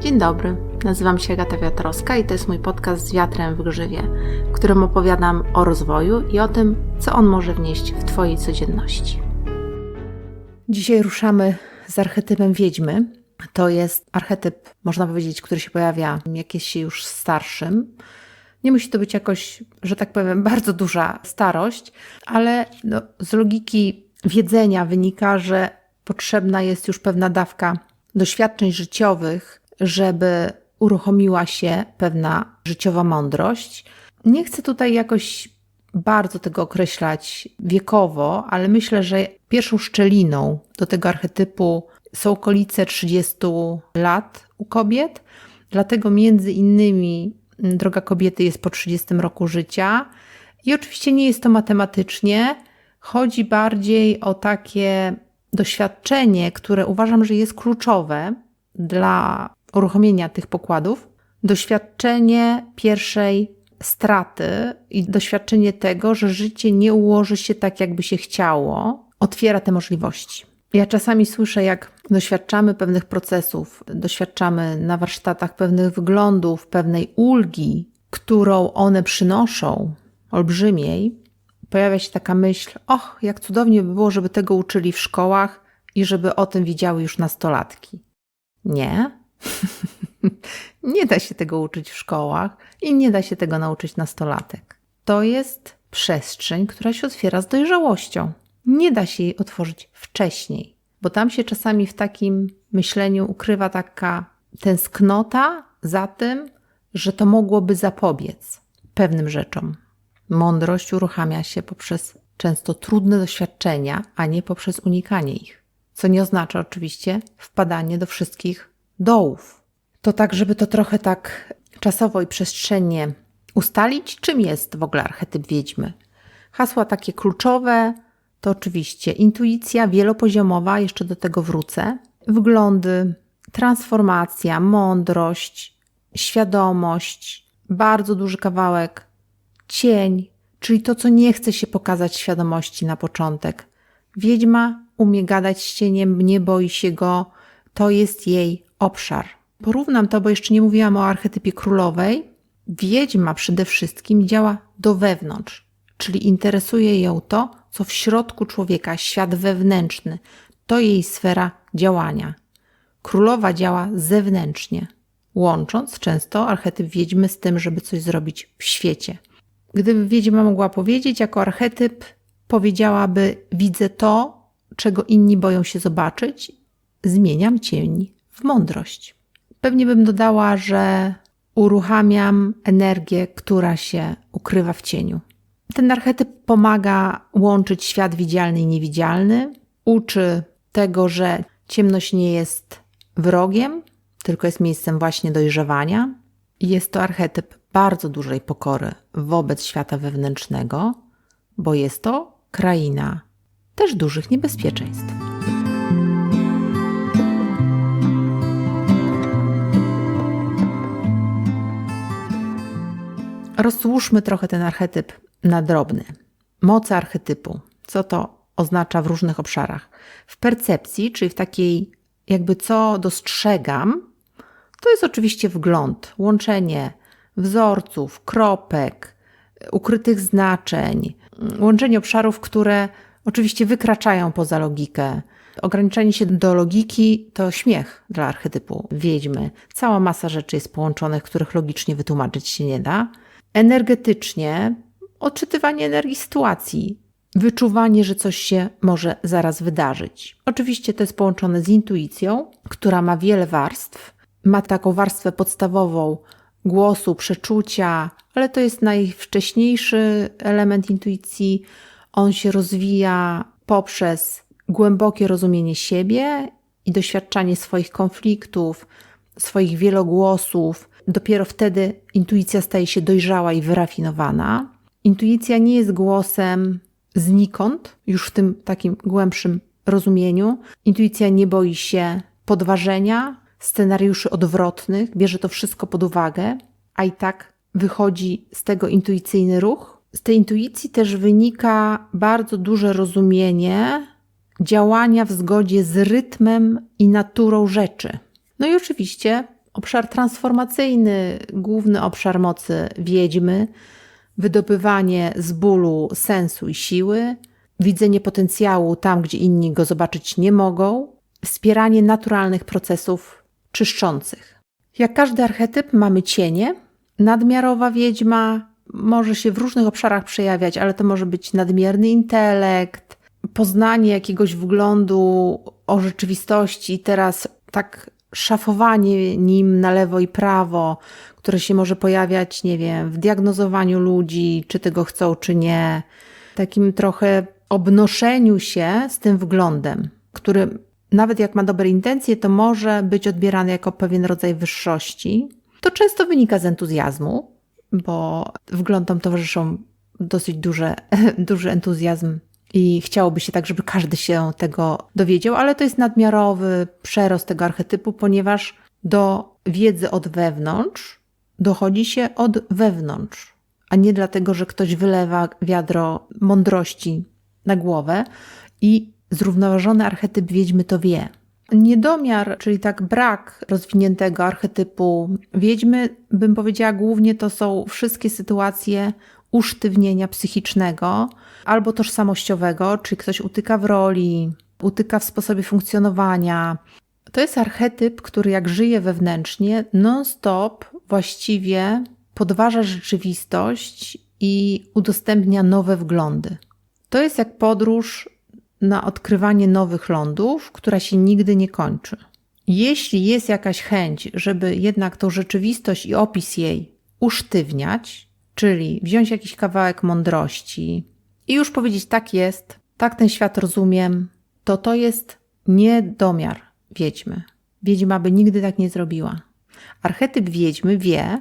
Dzień dobry, nazywam się Agata Wiatrowska i to jest mój podcast z wiatrem w grzywie, w którym opowiadam o rozwoju i o tym, co on może wnieść w Twojej codzienności. Dzisiaj ruszamy z archetypem wiedźmy. To jest archetyp, można powiedzieć, który się pojawia jakieś się już starszym. Nie musi to być jakoś, że tak powiem, bardzo duża starość, ale no, z logiki wiedzenia wynika, że potrzebna jest już pewna dawka doświadczeń życiowych, żeby uruchomiła się pewna życiowa mądrość. Nie chcę tutaj jakoś bardzo tego określać wiekowo, ale myślę, że pierwszą szczeliną do tego archetypu są okolice 30 lat u kobiet. Dlatego między innymi droga kobiety jest po 30 roku życia. I oczywiście nie jest to matematycznie, chodzi bardziej o takie doświadczenie, które uważam, że jest kluczowe dla uruchomienia tych pokładów, doświadczenie pierwszej straty i doświadczenie tego, że życie nie ułoży się tak, jakby się chciało, otwiera te możliwości. Ja czasami słyszę, jak doświadczamy pewnych procesów, doświadczamy na warsztatach pewnych wyglądów, pewnej ulgi, którą one przynoszą, olbrzymiej, pojawia się taka myśl: Och, jak cudownie by było, żeby tego uczyli w szkołach i żeby o tym wiedziały już nastolatki. Nie, nie da się tego uczyć w szkołach i nie da się tego nauczyć nastolatek. To jest przestrzeń, która się otwiera z dojrzałością. Nie da się jej otworzyć wcześniej, bo tam się czasami w takim myśleniu ukrywa taka tęsknota za tym, że to mogłoby zapobiec pewnym rzeczom. Mądrość uruchamia się poprzez często trudne doświadczenia, a nie poprzez unikanie ich. Co nie oznacza oczywiście wpadanie do wszystkich dołów. To tak, żeby to trochę tak czasowo i przestrzennie ustalić, czym jest w ogóle archetyp wiedźmy. Hasła takie kluczowe to oczywiście intuicja wielopoziomowa, jeszcze do tego wrócę, wglądy, transformacja, mądrość, świadomość, bardzo duży kawałek, cień, czyli to, co nie chce się pokazać świadomości na początek. Wiedźma umie gadać z cieniem, nie boi się go, to jest jej obszar. Porównam to, bo jeszcze nie mówiłam o archetypie królowej. Wiedźma przede wszystkim działa do wewnątrz, czyli interesuje ją to, co w środku człowieka, świat wewnętrzny. To jej sfera działania. Królowa działa zewnętrznie, łącząc często archetyp wiedźmy z tym, żeby coś zrobić w świecie. Gdyby wiedźma mogła powiedzieć, jako archetyp powiedziałaby: Widzę to, czego inni boją się zobaczyć, zmieniam cień w mądrość. Pewnie bym dodała, że uruchamiam energię, która się ukrywa w cieniu. Ten archetyp pomaga łączyć świat widzialny i niewidzialny, uczy tego, że ciemność nie jest wrogiem, tylko jest miejscem właśnie dojrzewania. Jest to archetyp bardzo dużej pokory wobec świata wewnętrznego, bo jest to kraina też dużych niebezpieczeństw. Rozłóżmy trochę ten archetyp na drobny. Moce archetypu. Co to oznacza w różnych obszarach? W percepcji, czyli w takiej, jakby co dostrzegam, to jest oczywiście wgląd, łączenie wzorców, kropek, ukrytych znaczeń, łączenie obszarów, które oczywiście wykraczają poza logikę. Ograniczenie się do logiki to śmiech dla archetypu wiedźmy. Cała masa rzeczy jest połączonych, których logicznie wytłumaczyć się nie da energetycznie odczytywanie energii sytuacji, wyczuwanie, że coś się może zaraz wydarzyć. Oczywiście to jest połączone z intuicją, która ma wiele warstw. Ma taką warstwę podstawową głosu, przeczucia, ale to jest najwcześniejszy element intuicji. On się rozwija poprzez głębokie rozumienie siebie i doświadczanie swoich konfliktów, swoich wielogłosów, dopiero wtedy intuicja staje się dojrzała i wyrafinowana. Intuicja nie jest głosem znikąd, już w tym takim głębszym rozumieniu. Intuicja nie boi się podważenia, scenariuszy odwrotnych, bierze to wszystko pod uwagę, a i tak wychodzi z tego intuicyjny ruch. Z tej intuicji też wynika bardzo duże rozumienie działania w zgodzie z rytmem i naturą rzeczy. No i oczywiście obszar transformacyjny, główny obszar mocy wiedźmy, wydobywanie z bólu sensu i siły, widzenie potencjału tam, gdzie inni go zobaczyć nie mogą, wspieranie naturalnych procesów czyszczących. Jak każdy archetyp mamy cienie. Nadmiarowa wiedźma może się w różnych obszarach przejawiać, ale to może być nadmierny intelekt, poznanie jakiegoś wglądu o rzeczywistości, teraz tak szafowanie nim na lewo i prawo, które się może pojawiać, nie wiem, w diagnozowaniu ludzi, czy tego chcą, czy nie, takim trochę obnoszeniu się z tym wglądem, który nawet jak ma dobre intencje, to może być odbierany jako pewien rodzaj wyższości. To często wynika z entuzjazmu, bo wglądom towarzyszą dosyć duże, duży entuzjazm i chciałoby się tak, żeby każdy się tego dowiedział, ale to jest nadmiarowy przerost tego archetypu, ponieważ do wiedzy od wewnątrz dochodzi się od wewnątrz, a nie dlatego, że ktoś wylewa wiadro mądrości na głowę i zrównoważony archetyp wiedźmy to wie. Niedomiar, czyli tak brak rozwiniętego archetypu wiedźmy, bym powiedziała, głównie to są wszystkie sytuacje usztywnienia psychicznego albo tożsamościowego, czyli ktoś utyka w roli, utyka w sposobie funkcjonowania. To jest archetyp, który jak żyje wewnętrznie, non-stop właściwie podważa rzeczywistość i udostępnia nowe wglądy. To jest jak podróż na odkrywanie nowych lądów, która się nigdy nie kończy. Jeśli jest jakaś chęć, żeby jednak tą rzeczywistość i opis jej usztywniać, czyli wziąć jakiś kawałek mądrości i już powiedzieć: tak jest, tak ten świat rozumiem, to to jest niedomiar wiedźmy. Wiedźma by nigdy tak nie zrobiła. Archetyp wiedźmy wie,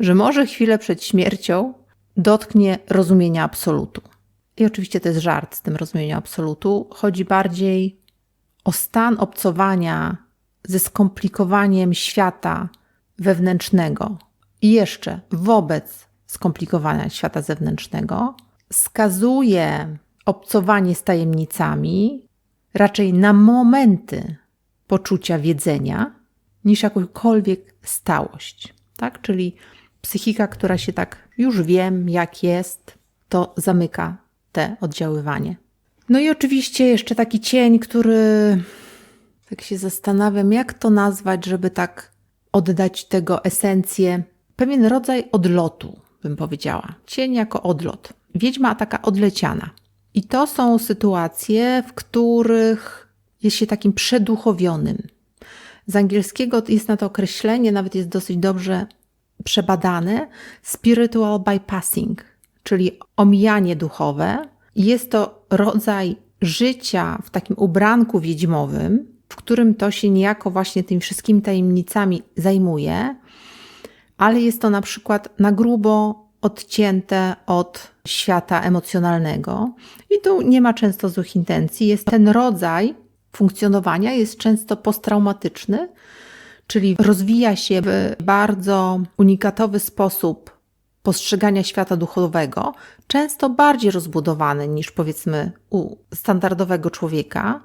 że może chwilę przed śmiercią dotknie rozumienia absolutu. I oczywiście to jest żart z tym rozumieniem absolutu. Chodzi bardziej o stan obcowania ze skomplikowaniem świata wewnętrznego i jeszcze wobec skomplikowania świata zewnętrznego, skazuje obcowanie z tajemnicami raczej na momenty poczucia wiedzenia niż jakąkolwiek stałość. Tak? Czyli psychika, która się tak już wiem, jak jest, to zamyka te oddziaływanie. No i oczywiście jeszcze taki cień, który tak się zastanawiam, jak to nazwać, żeby tak oddać tego esencję. Pewien rodzaj odlotu, bym powiedziała. Cień jako odlot. Wiedźma taka odleciana. I to są sytuacje, w których jest się takim przeduchowionym. Z angielskiego jest na to określenie, nawet jest dosyć dobrze przebadane, spiritual bypassing, czyli omijanie duchowe. Jest to rodzaj życia w takim ubranku wiedźmowym, w którym to się niejako właśnie tymi wszystkimi tajemnicami zajmuje, ale jest to na przykład na grubo odcięte od świata emocjonalnego i tu nie ma często złych intencji. Jest ten rodzaj funkcjonowania jest często posttraumatyczny, czyli rozwija się w bardzo unikatowy sposób postrzegania świata duchowego, często bardziej rozbudowany niż powiedzmy u standardowego człowieka.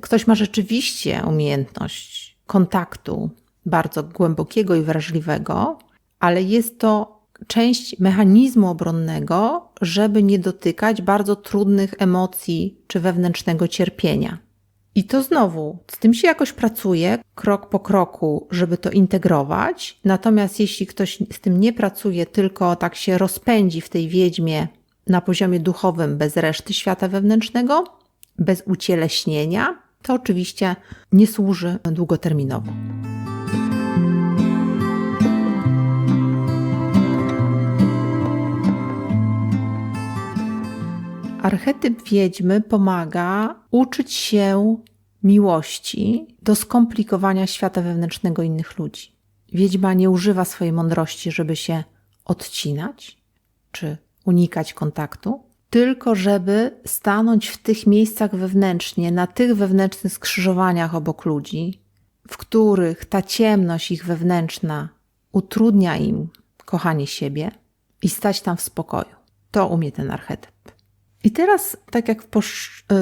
Ktoś ma rzeczywiście umiejętność kontaktu bardzo głębokiego i wrażliwego, ale jest to część mechanizmu obronnego, żeby nie dotykać bardzo trudnych emocji czy wewnętrznego cierpienia. I to znowu, z tym się jakoś pracuje krok po kroku, żeby to integrować. Natomiast jeśli ktoś z tym nie pracuje, tylko tak się rozpędzi w tej wiedźmie na poziomie duchowym, bez reszty świata wewnętrznego, bez ucieleśnienia, to oczywiście nie służy długoterminowo. Archetyp wiedźmy pomaga uczyć się miłości do skomplikowania świata wewnętrznego innych ludzi. Wiedźma nie używa swojej mądrości, żeby się odcinać czy unikać kontaktu, tylko żeby stanąć w tych miejscach wewnętrznie, na tych wewnętrznych skrzyżowaniach obok ludzi, w których ta ciemność ich wewnętrzna utrudnia im kochanie siebie i stać tam w spokoju. To umie ten archetyp. I teraz, tak jak w,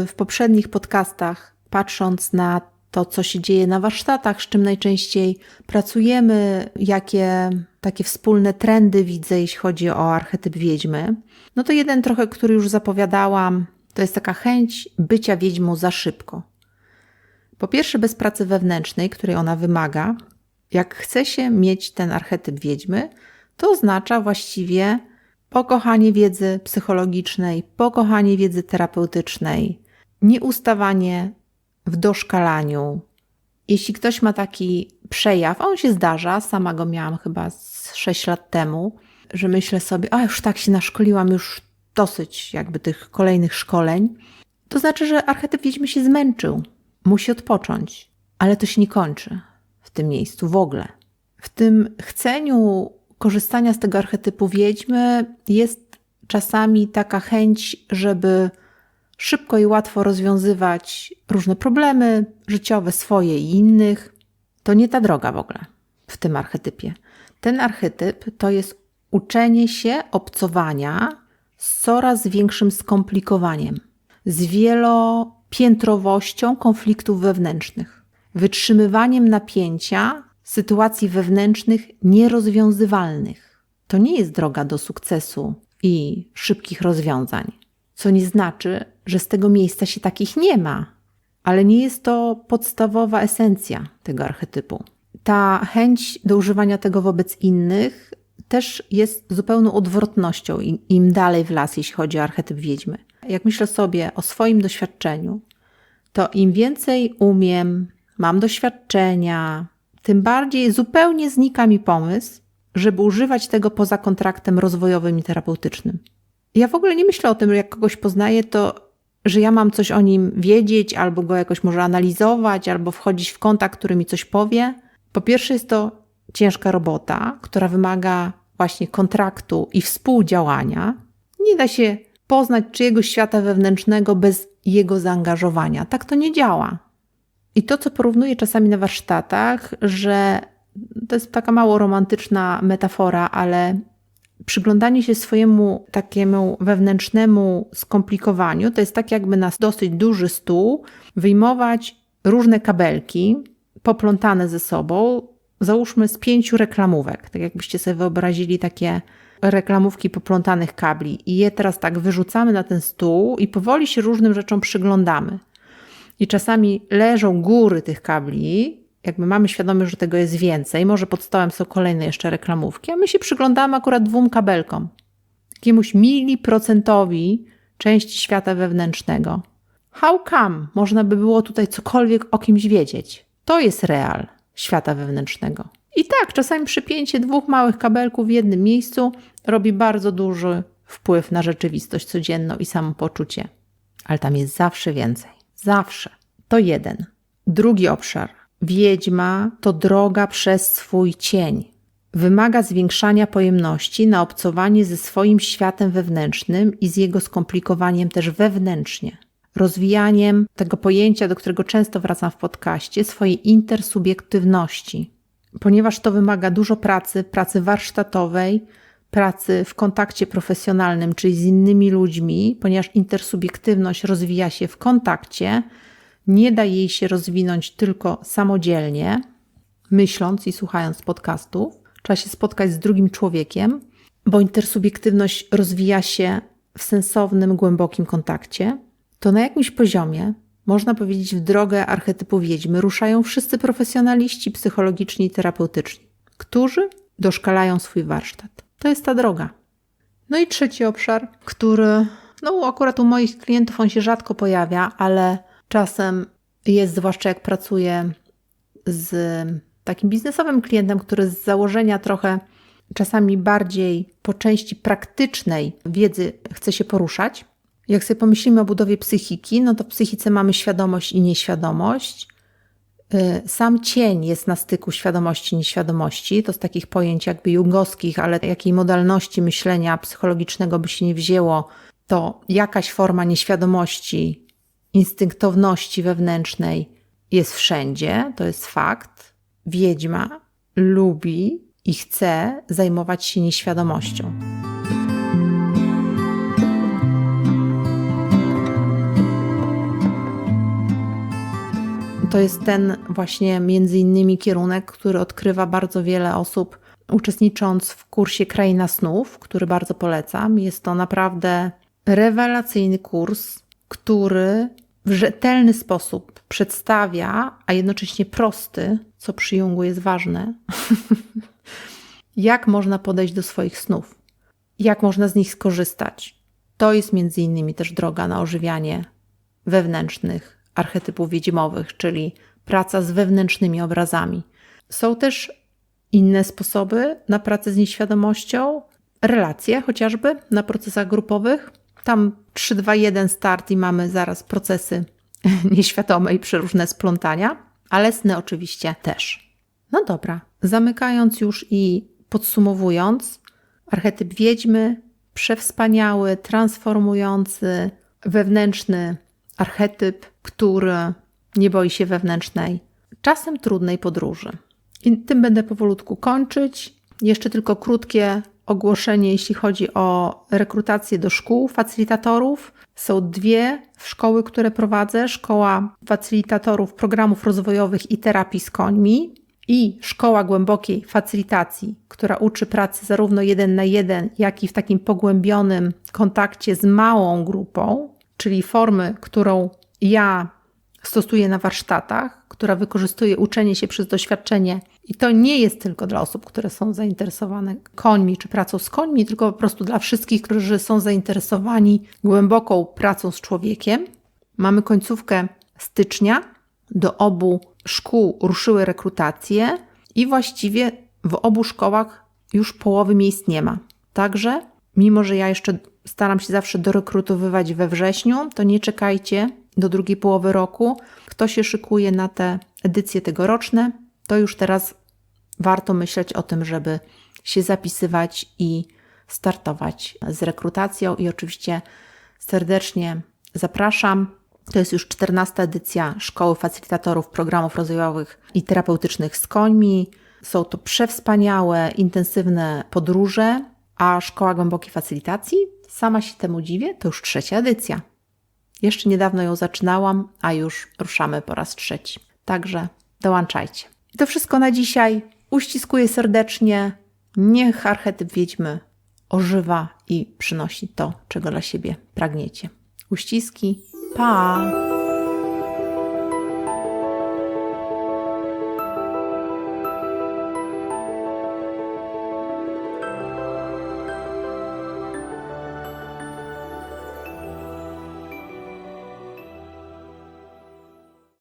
w poprzednich podcastach, patrząc na to, co się dzieje na warsztatach, z czym najczęściej pracujemy, jakie takie wspólne trendy widzę, jeśli chodzi o archetyp wiedźmy. No to jeden trochę, który już zapowiadałam, to jest taka chęć bycia wiedźmą za szybko. Po pierwsze, bez pracy wewnętrznej, której ona wymaga. Jak chce się mieć ten archetyp wiedźmy, to oznacza właściwie pokochanie wiedzy psychologicznej, pokochanie wiedzy terapeutycznej, nieustawanie w doszkalaniu. Jeśli ktoś ma taki przejaw, a on się zdarza, sama go miałam chyba z 6 lat temu, że myślę sobie, a już tak się naszkoliłam, już dosyć jakby tych kolejnych szkoleń, to znaczy, że archetyp wiedźmy się zmęczył, musi odpocząć, ale to się nie kończy w tym miejscu w ogóle. W tym chceniu korzystania z tego archetypu wiedźmy jest czasami taka chęć, żeby szybko i łatwo rozwiązywać różne problemy życiowe, swoje i innych. To nie ta droga w ogóle w tym archetypie. Ten archetyp to jest uczenie się obcowania z coraz większym skomplikowaniem, z wielopiętrowością konfliktów wewnętrznych, wytrzymywaniem napięcia sytuacji wewnętrznych nierozwiązywalnych. To nie jest droga do sukcesu i szybkich rozwiązań, co nie znaczy, że z tego miejsca się takich nie ma, ale nie jest to podstawowa esencja tego archetypu. Ta chęć do używania tego wobec innych też jest zupełną odwrotnością im dalej w las, jeśli chodzi o archetyp wiedźmy. Jak myślę sobie o swoim doświadczeniu, to im więcej umiem, mam doświadczenia, tym bardziej zupełnie znika mi pomysł, żeby używać tego poza kontraktem rozwojowym i terapeutycznym. Ja w ogóle nie myślę o tym, jak kogoś poznaję, to że ja mam coś o nim wiedzieć, albo go jakoś może analizować, albo wchodzić w kontakt, który mi coś powie. Po pierwsze, jest to ciężka robota, która wymaga właśnie kontraktu i współdziałania. Nie da się poznać czyjegoś świata wewnętrznego bez jego zaangażowania. Tak to nie działa. I to, co porównuję czasami na warsztatach, że to jest taka mało romantyczna metafora, ale przyglądanie się swojemu takiemu wewnętrznemu skomplikowaniu to jest tak, jakby na dosyć duży stół wyjmować różne kabelki poplątane ze sobą, załóżmy z pięciu reklamówek. Tak jakbyście sobie wyobrazili takie reklamówki poplątanych kabli i je teraz tak wyrzucamy na ten stół i powoli się różnym rzeczom przyglądamy. I czasami leżą góry tych kabli, jakby mamy świadomość, że tego jest więcej, może pod stołem są kolejne jeszcze reklamówki, a my się przyglądamy akurat dwóm kabelkom. Jakiemuś miliprocentowi części świata wewnętrznego. How come można by było tutaj cokolwiek o kimś wiedzieć? To jest real świata wewnętrznego. I tak, czasami przypięcie dwóch małych kabelków w jednym miejscu robi bardzo duży wpływ na rzeczywistość codzienną i samopoczucie. Ale tam jest zawsze więcej. Zawsze. To jeden. Drugi obszar. Wiedźma to droga przez swój cień. Wymaga zwiększania pojemności na obcowanie ze swoim światem wewnętrznym i z jego skomplikowaniem też wewnętrznie. Rozwijaniem tego pojęcia, do którego często wracam w podcaście, swojej intersubiektywności, ponieważ to wymaga dużo pracy, pracy warsztatowej, pracy w kontakcie profesjonalnym, czyli z innymi ludźmi, ponieważ intersubiektywność rozwija się w kontakcie, nie da jej się rozwinąć tylko samodzielnie, myśląc i słuchając podcastów. Trzeba się spotkać z drugim człowiekiem, bo intersubiektywność rozwija się w sensownym, głębokim kontakcie. To na jakimś poziomie, można powiedzieć, w drogę archetypu wiedźmy ruszają wszyscy profesjonaliści psychologiczni i terapeutyczni, którzy doszkalają swój warsztat. To jest ta droga. No i trzeci obszar, który, no akurat u moich klientów on się rzadko pojawia, ale czasem jest, zwłaszcza jak pracuję z takim biznesowym klientem, który z założenia trochę czasami bardziej po części praktycznej wiedzy chce się poruszać. Jak sobie pomyślimy o budowie psychiki, no to w psychice mamy świadomość i nieświadomość. Y, sam cień jest na styku świadomości i nieświadomości. To z takich pojęć jakby jungowskich, ale jakiej modalności myślenia psychologicznego by się nie wzięło, to jakaś forma nieświadomości, instynktowności wewnętrznej jest wszędzie, to jest fakt. Wiedźma lubi i chce zajmować się nieświadomością. To jest ten właśnie między innymi kierunek, który odkrywa bardzo wiele osób uczestnicząc w kursie Kraina Snów, który bardzo polecam. Jest to naprawdę rewelacyjny kurs, który w rzetelny sposób przedstawia, a jednocześnie prosty, co przy Jungu jest ważne, jak można podejść do swoich snów, jak można z nich skorzystać. To jest między innymi też droga na ożywianie wewnętrznych archetypów wiedźmowych, czyli praca z wewnętrznymi obrazami. Są też inne sposoby na pracę z nieświadomością, relacje chociażby na procesach grupowych. Tam 3, 2, 1 start i mamy zaraz procesy nieświadome i przeróżne splątania, ale sny oczywiście też. No dobra, zamykając już i podsumowując, archetyp wiedźmy, przewspaniały, transformujący, wewnętrzny archetyp, który nie boi się wewnętrznej, czasem trudnej podróży. I tym będę powolutku kończyć. Jeszcze tylko krótkie ogłoszenie, jeśli chodzi o rekrutację do szkół facylitatorów. Są dwie szkoły, które prowadzę: Szkoła Facylitatorów Programów Rozwojowych i Terapii z Końmi i Szkoła Głębokiej Facylitacji, która uczy pracy zarówno jeden na jeden, jak i w takim pogłębionym kontakcie z małą grupą, czyli formy, którą ja stosuję na warsztatach, która wykorzystuje uczenie się przez doświadczenie. I to nie jest tylko dla osób, które są zainteresowane końmi czy pracą z końmi, tylko po prostu dla wszystkich, którzy są zainteresowani głęboką pracą z człowiekiem. Mamy końcówkę stycznia. Do obu szkół ruszyły rekrutacje i właściwie w obu szkołach już połowy miejsc nie ma. Także, mimo że ja jeszcze staram się zawsze dorekrutowywać we wrześniu, to nie czekajcie do drugiej połowy roku. Kto się szykuje na te edycje tegoroczne, to już teraz warto myśleć o tym, żeby się zapisywać i startować z rekrutacją. I oczywiście serdecznie zapraszam. To jest już 14 edycja Szkoły Facylitatorów Programów Rozwojowych i Terapeutycznych z końmi. Są to przewspaniałe, intensywne podróże, a Szkoła Głębokiej Facylitacji, sama się temu dziwię, to już trzecia edycja. Jeszcze niedawno ją zaczynałam, a już ruszamy po raz trzeci. Także dołączajcie. I to wszystko na dzisiaj. Uściskuję serdecznie. Niech archetyp wiedźmy ożywa i przynosi to, czego dla siebie pragniecie. Uściski. Pa!